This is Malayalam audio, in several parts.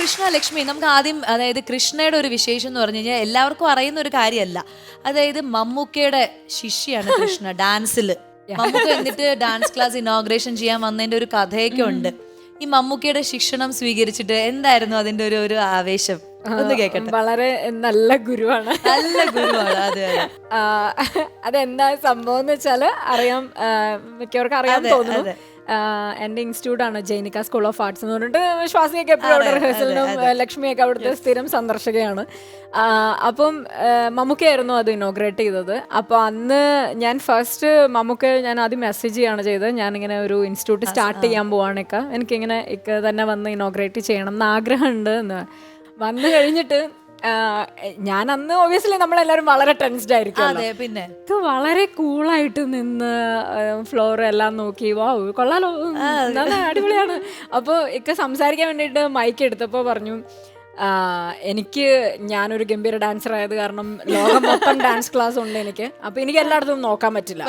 കൃഷ്ണ ലക്ഷ്മി നമുക്ക് ആദ്യം അതായത് കൃഷ്ണയുടെ ഒരു വിശേഷം എന്ന് പറഞ്ഞു കഴിഞ്ഞാൽ എല്ലാവർക്കും അറിയുന്ന ഒരു കാര്യമല്ല. അതായത് മമ്മൂക്കയുടെ ശിഷ്യാണ് കൃഷ്ണ ഡാൻസിൽ മമ്മൂക്ക എന്നിട്ട് ഡാൻസ് ക്ലാസ് ഇനോഗ്രേഷൻ ചെയ്യാൻ വന്നതിന്റെ ഒരു കഥയൊക്കെ ഉണ്ട്. ഈ മമ്മൂക്കയുടെ ശിക്ഷണം സ്വീകരിച്ചിട്ട് എന്തായിരുന്നു അതിന്റെ ഒരു ഒരു ആവേശം? ഒന്ന് കേക്കട്ടെ. വളരെ നല്ല ഗുരുവാണ്. നല്ല ഗുരുവാണ് അതെ അതെന്താ സംഭവം എന്ന് വെച്ചാൽ അറിയാം മിക്കവർക്കും അറിയാൻ തോന്നുന്നു. എന്റെ ഇൻസ്റ്റിറ്റ്യൂട്ട് ആണ് ജൈനിക സ്കൂൾ ഓഫ് ആർട്സ് എന്ന് പറഞ്ഞിട്ട് ശ്വാസിയൊക്കെ എപ്പോഴും അവിടെ റിഹേഴ്സലിനും ലക്ഷ്മിയൊക്കെ അവിടുത്തെ സ്ഥിരം സന്ദർശകയാണ്. അപ്പം മമ്മൂക്കയായിരുന്നു അത് ഇനോഗ്രേറ്റ് ചെയ്തത്. അപ്പോൾ അന്ന് ഞാൻ ഫസ്റ്റ് മമ്മൂക്ക ഞാൻ ആദ്യം മെസ്സേജ് ചെയ്യാണ് ചെയ്തത്. ഞാനിങ്ങനെ ഒരു ഇൻസ്റ്റിറ്റ്യൂട്ട് സ്റ്റാർട്ട് ചെയ്യാൻ പോവാണൊക്കെ എനിക്കിങ്ങനെ ഇക്ക തന്നെ വന്ന് ഇനോഗ്രേറ്റ് ചെയ്യണം എന്ന് ആഗ്രഹമുണ്ട് എന്ന്. വന്നു കഴിഞ്ഞിട്ട് ഞാൻ അന്ന് ഒബിയസ്ലി നമ്മളെല്ലാവരും വളരെ ടെൻസ്ഡ് ആയിരിക്കും അതെ പിന്നെ? ഇത് വളരെ കൂളായിട്ട് നിന്ന് ഫ്ലോർ എല്ലാം നോക്കി വാ കൊള്ളാലോ അടിപൊളിയാണ്. അപ്പോൾ ഇക്ക സംസാരിക്കാൻ വേണ്ടിയിട്ട് മൈക്ക് എടുത്തപ്പോൾ പറഞ്ഞു "ആ, എനിക്ക് ഞാനൊരു ഗംഭീര ഡാൻസർ ആയത് കാരണം ലോകം മൊത്തം ഡാൻസ് ക്ലാസ് ഉണ്ട് എനിക്ക്. അപ്പൊ എനിക്ക് എല്ലായിടത്തും നോക്കാൻ പറ്റില്ല.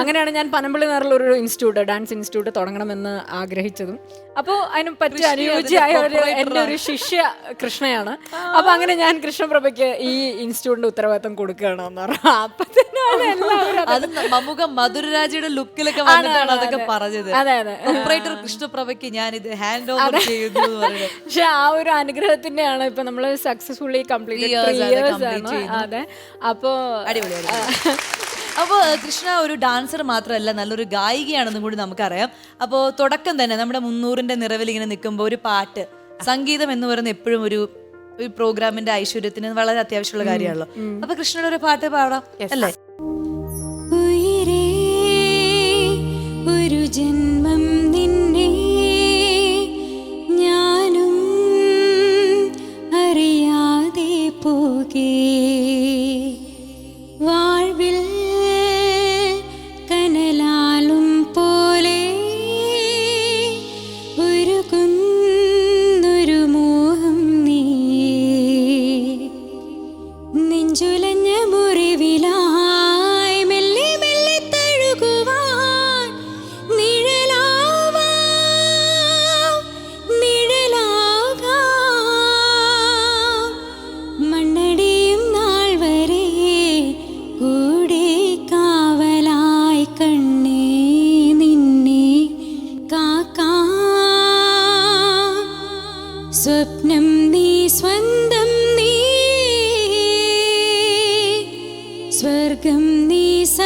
അങ്ങനെയാണ് ഞാൻ പനമ്പള്ളി നേറിൽ ഒരു ഇൻസ്റ്റിറ്റ്യൂട്ട് ഡാൻസ് ഇൻസ്റ്റിറ്റ്യൂട്ട് തുടങ്ങണമെന്ന് ആഗ്രഹിച്ചതും. അപ്പോൾ അതിന് പറ്റിയ അനുയോജ്യമായ ഒരു എന്റെ ഒരു ശിഷ്യ കൃഷ്ണയാണ്. അപ്പൊ അങ്ങനെ ഞാൻ കൃഷ്ണപ്രഭയ്ക്ക് ഈ ഇൻസ്റ്റിറ്റ്യൂട്ടിന്റെ ഉത്തരവാദിത്തം കൊടുക്കുകയാണ് എന്ന് പറഞ്ഞു. അപ്പൊ തന്നെ അത്. മമ്മൂക്ക മധുരരാജയുടെ ലുക്കിലൊക്കെ വന്നിട്ടാണ് അതൊക്കെ പറഞ്ഞത്. ഓപ്പറേറ്റർ കൃഷ്ണപ്രഭയ്ക്ക് ഞാൻ ഇത് ഹാൻഡ് ഓവർ ചെയ്യുന്നു പക്ഷെ ആ ഒരു അനുഗ്രഹത്തിന്റെയാണ് ഇപ്പൊ നമ്മൾ സക്സസ്ഫുള്ളി കംപ്ലീറ്റ് അത്. അപ്പോ അടിപൊളി അപ്പോൾ കൃഷ്ണ ഒരു ഡാൻസർ മാത്രമല്ല നല്ലൊരു ഗായികയാണെന്നും കൂടി നമുക്കറിയാം. അപ്പോൾ തുടക്കം തന്നെ നമ്മുടെ മുന്നൂറിന്റെ നിറവിൽ ഇങ്ങനെ നിൽക്കുമ്പോൾ ഒരു പാട്ട് സംഗീതം എന്ന് പറയുന്നത് എപ്പോഴും ഒരു ഒരു പ്രോഗ്രാമിന്റെ ഐശ്വര്യത്തിന് വളരെ അത്യാവശ്യമുള്ള കാര്യമാണല്ലോ. അപ്പൊ കൃഷ്ണയുടെ ഒരു പാട്ട് പാടാം അല്ലേ? സ്വപ്നം നീ സ്വന്തം നീ. സ്വർഗം നീ സ